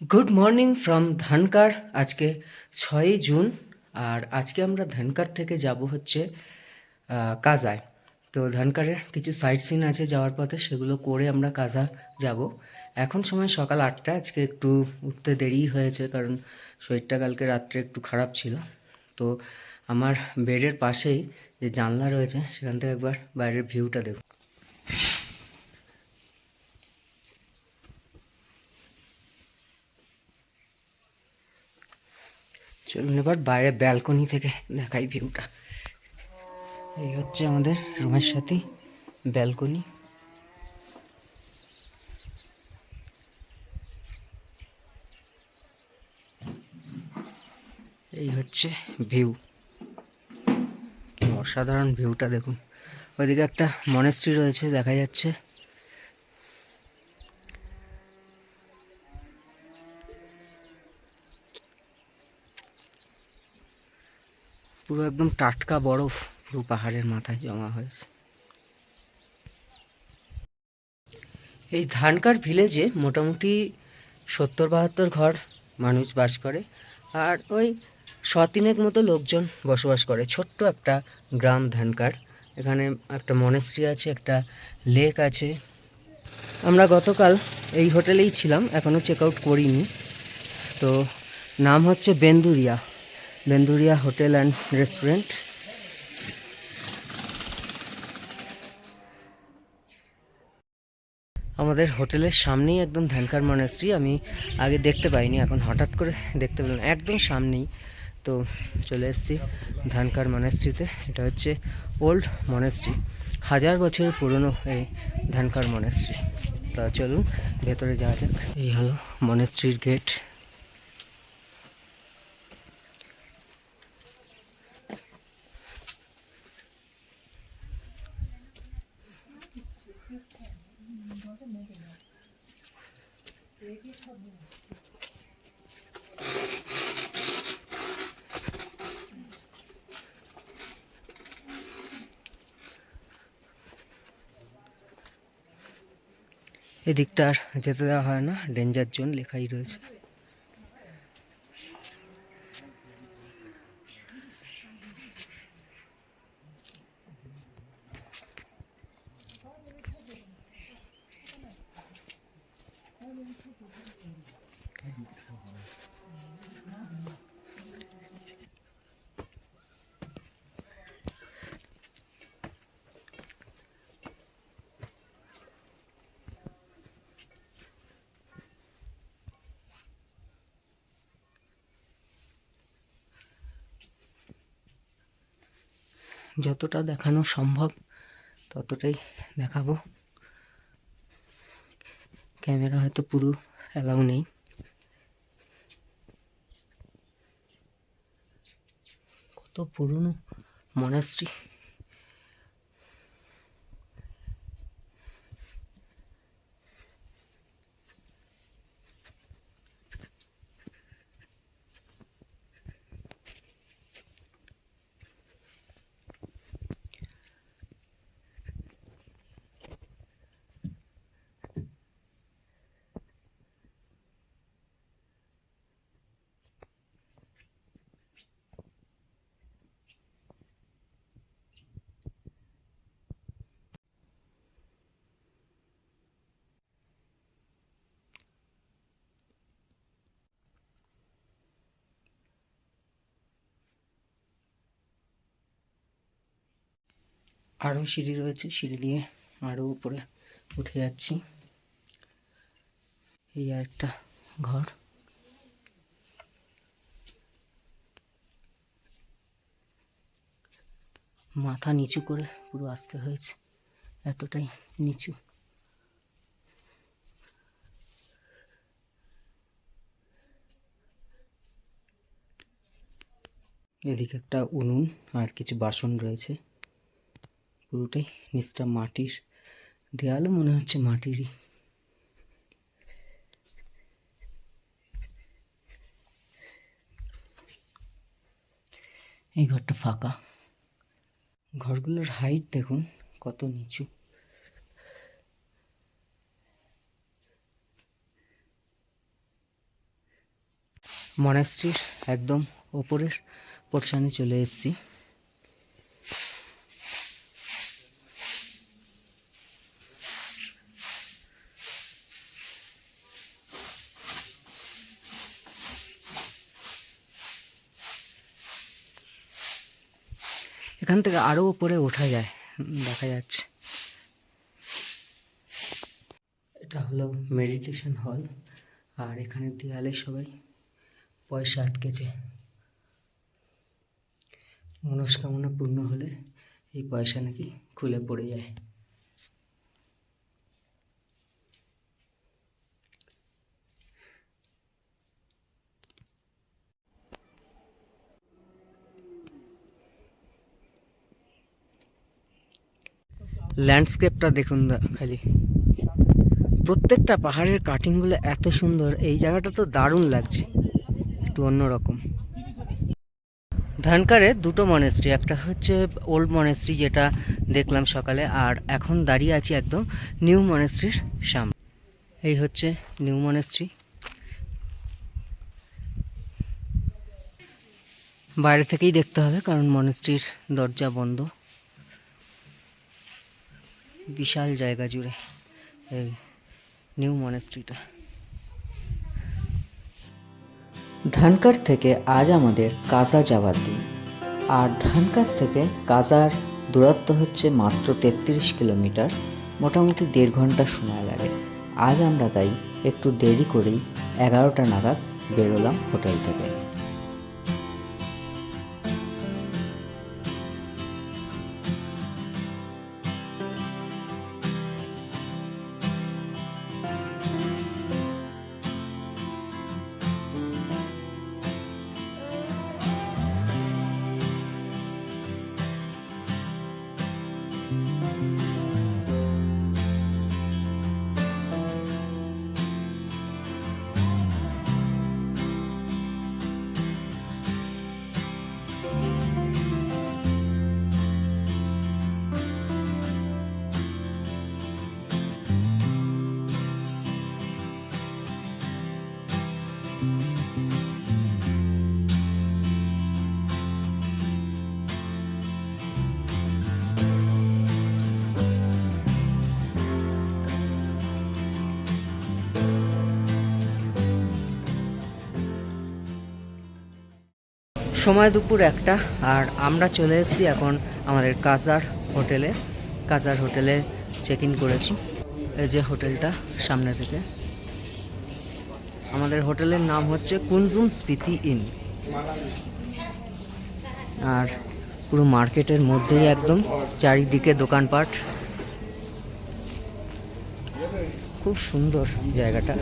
Good morning from Dhankar আজকে ছয়ই June, আর আজকে আমরা ধানকার থেকে যাব হচ্ছে কাজায়। তো ধানকারের কিছু সাইট সিন আছে যাওয়ার পথে, সেগুলো করে আমরা কাজা যাব। এখন সময় সকাল আটটা আজকে একটু উঠতে দেরি হয়েছে, কারণ শরীরটা কালকে রাত্রে একটু খারাপ ছিল। তো আমার বেডের পাশেই যে জানলা রয়েছে, সেখান থেকে একবার বাইরের ভিউটা দেখুন চলুন এবার বাইরে ব্যালকনি থেকে দেখাই ভিউটা এই হচ্ছে আমাদের রুমের সাথে ব্যালকনি এই হচ্ছে ভিউ অসাধারণ ভিউটা দেখুন। ওইদিকে একটা মনেস্ট্রি রয়েছে, দেখা যাচ্ছে। পুরো একদম টাটকা বরফ পুরো পাহাড়ের মাথায় জমা হয়েছে। এই ধানকার ভিলেজে মোটামুটি সত্তর বাহাত্তর ঘর মানুষ বাস করে, আর ওই শতিনেক মতো লোকজন বসবাস করে। ছোট্ট একটা গ্রাম ধানকার, এখানে একটা মনেস্ট্রি আছে, একটা লেক আছে। আমরা গতকাল এই হোটেলেই ছিলাম এখনও চেক আউট করিনি। তো নাম হচ্ছে Benduria. Benduria hotel and restaurant আমাদের হোটেলের সামনেই একদম ধানকার মনেস্ট্রি আমি আগে দেখতে পাইনি, এখন হঠাৎ করে দেখতে পেলাম, একদম সামনেই। তো চলে এসেছি ধানকার মনেস্ট্রিতে এটা হচ্ছে ওল্ড মনেস্ট্রি হাজার বছরের পুরনো এই ধানকার মনেস্ট্রি তা চলুন, ভেতরে যাওয়া যাক। এই হলো মনেস্ট্রির গেট এদিকটা আর যেতে দেওয়া হয় না। ডেঞ্জার জোন লেখাই রয়েছে। যতটা দেখানো সম্ভব ততটাই দেখাবো। ক্যামেরা হয়তো পুরো অ্যালাউ নেই। কত পুরনো মনাস্ট্রি। আরও সিঁড়ি রয়েছে, সিঁড়ি দিয়ে আরও উপরে উঠে যাচ্ছি। এই আর একটা ঘর। মাথা নিচু করে পুরো আসতে হয়েছে, এতটাই নিচু। এদিকে একটা উনুন আর কিছু বাসন রয়েছে। পুরোটাই নিচটা মাটির দেয়ালও মনে হচ্ছে মাটিরই। এই ঘরটা ফাঁকা। ঘরগুলোর হাইট দেখুন, কত নিচু। মনাস্ট্রির একদম ওপরের পোর্শনে চলে এসেছি। এখান থেকে আরও উপরে ওঠা যায় দেখা যাচ্ছে। এটা হলো মেডিটেশন হল আর এখানে দেয়ালে সবাই পয়সা আটকেছে। মনস্কামনা পূর্ণ হলে এই পয়সা নাকি খুলে পড়ে যায়। ল্যান্ডস্কেপটা দেখুন খালি। প্রত্যেকটা পাহাড়ের কাটিংগুলো এত সুন্দর, এই জায়গাটা তো দারুণ লাগছে। একটু অন্যরকম। ধানকারে দুটো মনেস্ট্রি একটা হচ্ছে ওল্ড মনেস্ট্রি যেটা দেখলাম সকালে, আর এখন দাঁড়িয়ে আছি একদম নিউ মনেস্ট্রির সামনে। এই হচ্ছে নিউ মনেস্ট্রি বাইরে থেকেই দেখতে হবে, কারণ মনেস্ট্রির দরজা বন্ধ। বিশাল জায়গা জুড়ে এই নিউ মনেস্ট্রিটা। ধানকার থেকে আজ আমাদের কাজা যাওয়ার দিন। আর ধানকার থেকে কাজার দূরত্ব হচ্ছে মাত্র তেত্রিশ কিলোমিটার, মোটামুটি দেড় ঘণ্টা সময় লাগে। আজ আমরা তাই একটু দেরি করেই এগারোটা নাগাদ বেরোলাম হোটেল থেকে। সময় দুপুর একটা, আর আমরা চলে এসেছি এখন আমাদের কাজার হোটেলে। কাজার হোটেলে চেক ইন করেছি। এই যে হোটেলটা সামনে থেকে। আমাদের হোটেলের নাম হচ্ছে কুনজুম স্পিতি ইন। আর পুরো মার্কেটের মধ্যেই একদম চারিদিকে দোকানপাট। খুব সুন্দর জায়গাটা,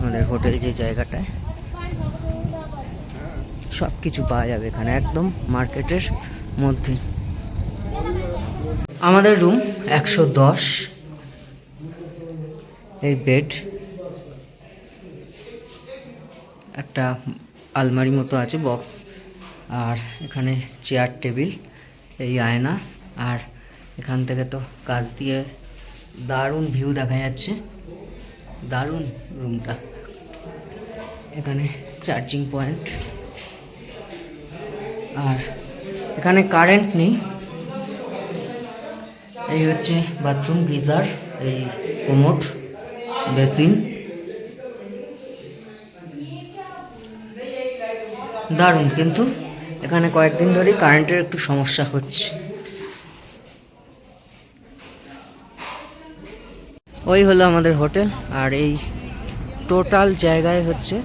আমাদের হোটেল যে জায়গাটায়। সব কিছু পাওয়া যাবে এখানে, একদম মার্কেটের মধ্যে। আমাদের রুম একশো দশ। এই বেড একটা আলমারি মতো আছে বক্স আর এখানে চেয়ার টেবিল এই আয়না। আর এখান থেকে তো কাজ দিয়ে দারুণ ভিউ দেখা যাচ্ছে। দারুণ রুমটা এখানে চার্জিং পয়েন্ট আর এখানে কারেন্ট নেই। এই হচ্ছে বাথরুম গিজার এই কোমোট বেসিন দারুণ, কিন্তু এখানে কয়েকদিন ধরেই কারেন্টের একটু সমস্যা হচ্ছে। ওই হলো আমাদের হোটেল, আর এই টোটাল জায়গায় হচ্ছে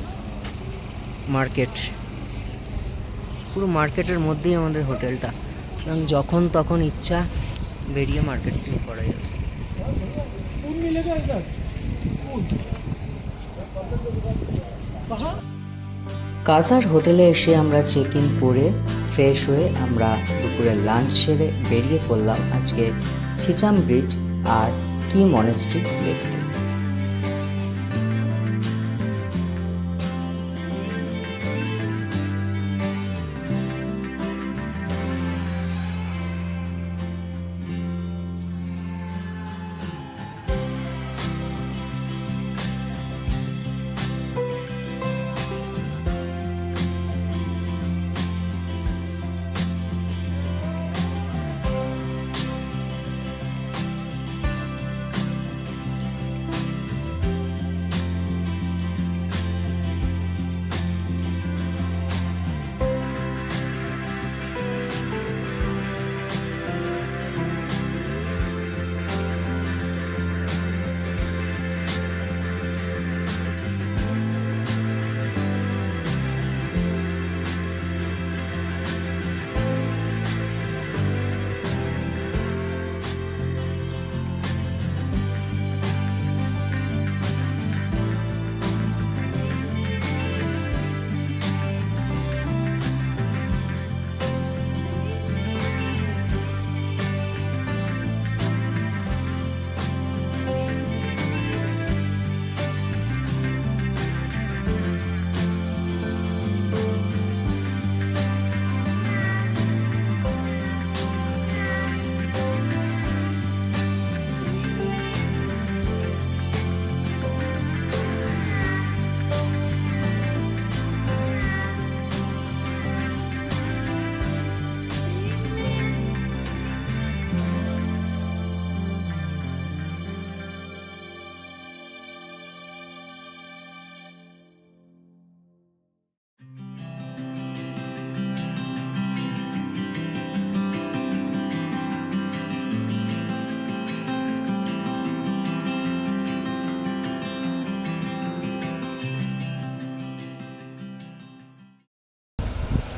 মার্কেট পুরো মার্কেটের মধ্যেই আমাদের হোটেলটা। এবং যখন তখন ইচ্ছা বেরিয়ে মার্কেট করা যাবে কাজার হোটেলে এসে আমরা চেক ইন করে ফ্রেশ হয়ে আমরা দুপুরের লাঞ্চ সেরে বেরিয়ে পড়লাম আজকে ছিচাম ব্রিজ আর কি মনেস্ট্রি দেখতে।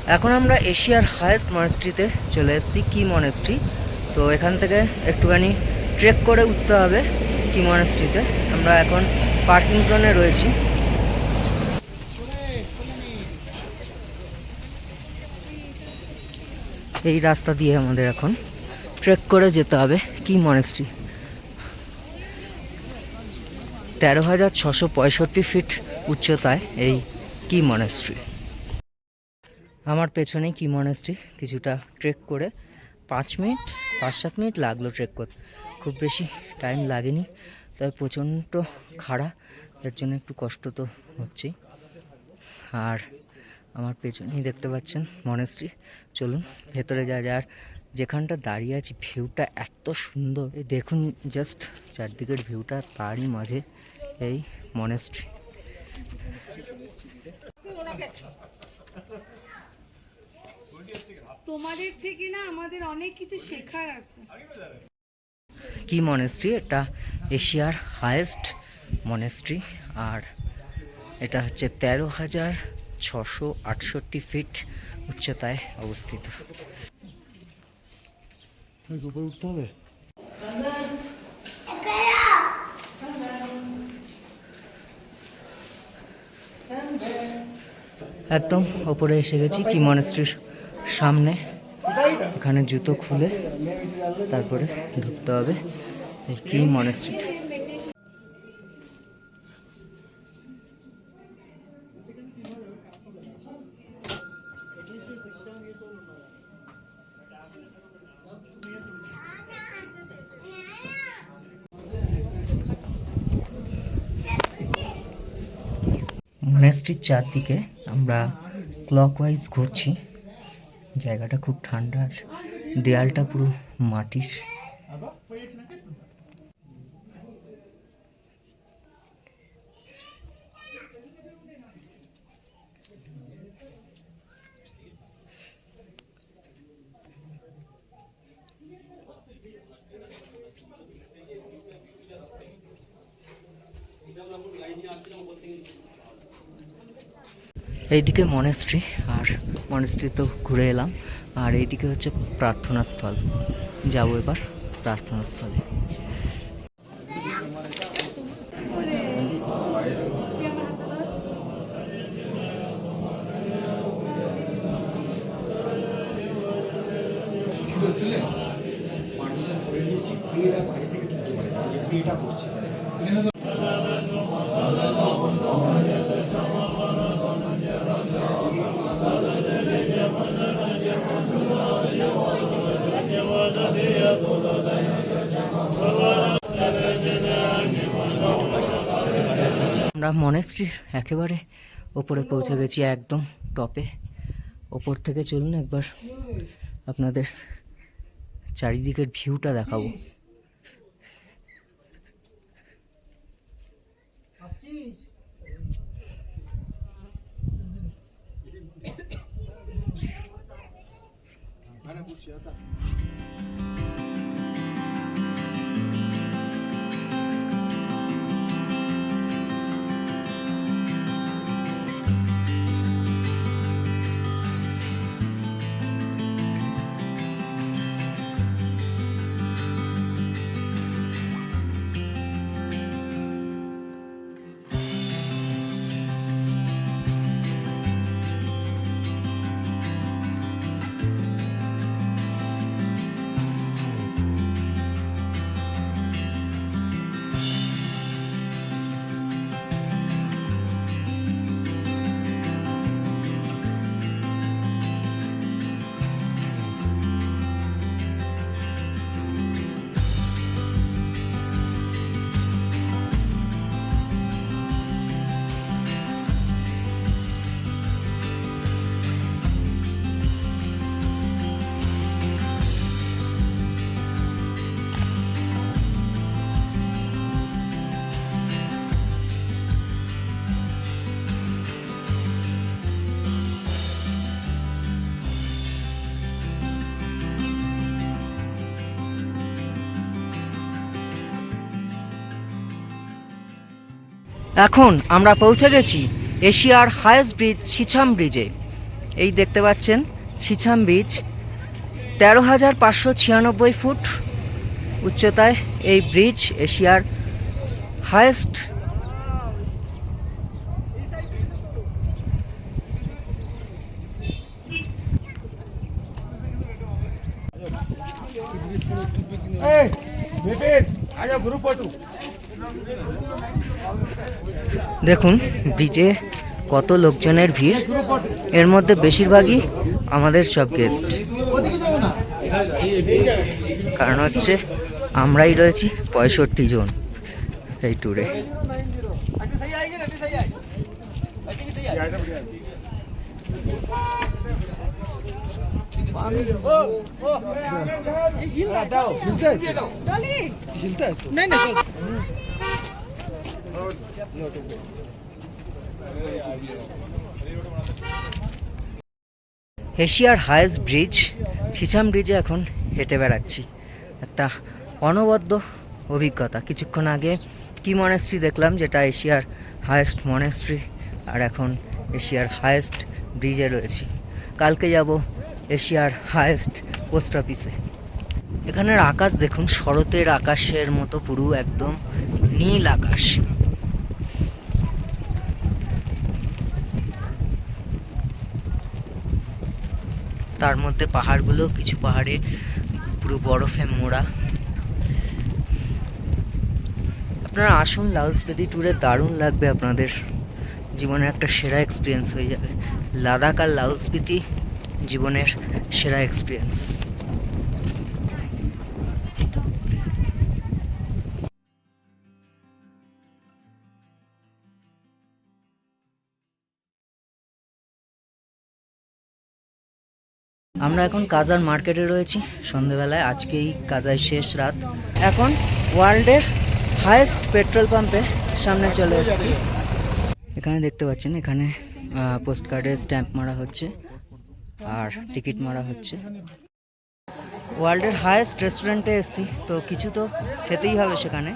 এখন আমরা এশিয়ার হায়েস্ট মনেস্ট্রিতে চলে এসেছি কি মনেস্ট্রি তো এখান থেকে একটুখানি ট্রেক করে উঠতে হবে কি মনেস্ট্রিতে আমরা এখন পার্কিং জোনে রয়েছি। এই রাস্তা দিয়ে আমাদের এখন ট্রেক করে যেতে হবে কি মনেস্ট্রি তেরো হাজার ছশো পঁয়ষট্টি ফিট উচ্চতায় এই কি মনেস্ট্রি আমার পেছনেই কি মনেস্ট্রি কিছুটা ট্রেক করে পাঁচ মিনিট, পাঁচ সাত মিনিট লাগল ট্রেক করতে খুব বেশি টাইম লাগেনি, তবে প্রচণ্ড খাড়া, এর জন্য একটু কষ্ট তো হচ্ছেই। আর আমার পেছনেই দেখতে পাচ্ছেন মনেস্ট্রি চলুন, ভেতরে যা যার। যেখানটা দাঁড়িয়ে আছি ভিউটা এত সুন্দর। এই দেখুন জাস্ট চারদিকের ভিউটা তারই মাঝে এই মনেস্ট্রি তোমাদের থেকে না আমাদের অনেক কিছু শেখার আছে। কি মনেস্ট্রি এটা এশিয়ার হায়েস্ট মনেস্ট্রি আর এটা হচ্ছে তেরো হাজার ছশো আটষট্টি ফিট উচ্চতায় অবস্থিত। উঠতে হবে। একদম ওপরে এসে গেছি। কি মনেস্ট্রির সামনে। এখানে জুতো খুলে তারপরে ঢুকতে হবে। এই কি মনেস্ট্রিতে মনেস্ট্রির চারদিকে আমরা ক্লকওয়াইজ ঘুরছি। জায়গাটা খুব ঠান্ডা আর দেয়ালটা পুরো মাটির। এইদিকে মনেস্ট্রি মনেস্ট্রি তো ঘুরে এলাম। আর এইদিকে হচ্ছে প্রার্থনাস্থল। যাব এবার প্রার্থনা আমরা মনেস্ট্রির একেবারে ওপরে পৌঁছে গেছি একদম টপে ওপর থেকে চলুন একবার আপনাদের চারিদিকের ভিউটা দেখাবো। এখন আমরা পৌঁছে গেছি এশিয়ার হায়েস্ট ব্রিজ ছিছাম ব্রিজে এই দেখতে পাচ্ছেন, ছিছাম ব্রিজ তেরো হাজার পাঁচশো ছিয়ানব্বই ফুট উচ্চতায় এই ব্রিজ এশিয়ার হায়েস্ট দেখুন ব্রিজে কত লোকজনের ভিড়। এর মধ্যে বেশিরভাগই আমাদের সব গেস্ট কারণ হচ্ছে আমরাই রয়েছি পঁয়ষট্টি জন এই ট্যুরে এশিয়ার হায়েস্ট ব্রিজ, ছিছাম ব্রিজে এখন হেঁটে বেড়াচ্ছি। একটা অনবদ্য অভিজ্ঞতা। কিছুক্ষণ আগে কি মনেস্ট্রি দেখলাম, যেটা এশিয়ার হায়েস্ট মনেস্ট্রি আর এখন এশিয়ার হায়েস্ট ব্রিজে রয়েছি। কালকে যাব এশিয়ার হায়েস্ট পোস্ট অফিসে। এখানের আকাশ দেখুন, শরতের আকাশের মতো পুরো একদম নীল আকাশ। তার মধ্যে পাহাড়গুলো, কিছু পাহাড়ে পুরো বরফে মোড়া। আপনারা আসুন, লাল স্পেদি ট্যুরে দারুণ লাগবে আপনাদের। জীবনের একটা সেরা এক্সপিরিয়েন্স হয়ে যাবে। লাদাখ আর লাল স্পিতি জীবনের সেরা এক্সপিরিয়েন্স আমরা এখন কাজার মার্কেটে রয়েছি। সন্ধেবেলায় আজকেই কাজায় শেষ রাত। এখন ওয়ার্ল্ডের হায়েস্ট পেট্রোল পাম্পে সামনে চলে এসেছি। এখানে দেখতে পাচ্ছেন, এখানে পোস্ট কার্ডে স্ট্যাম্প মারা হচ্ছে আর টিকিট মারা হচ্ছে। ওয়ার্ল্ডের হায়েস্ট রেস্টুরেন্টে এসেছি, তো কিছু তো খেতেই হবে সেখানে।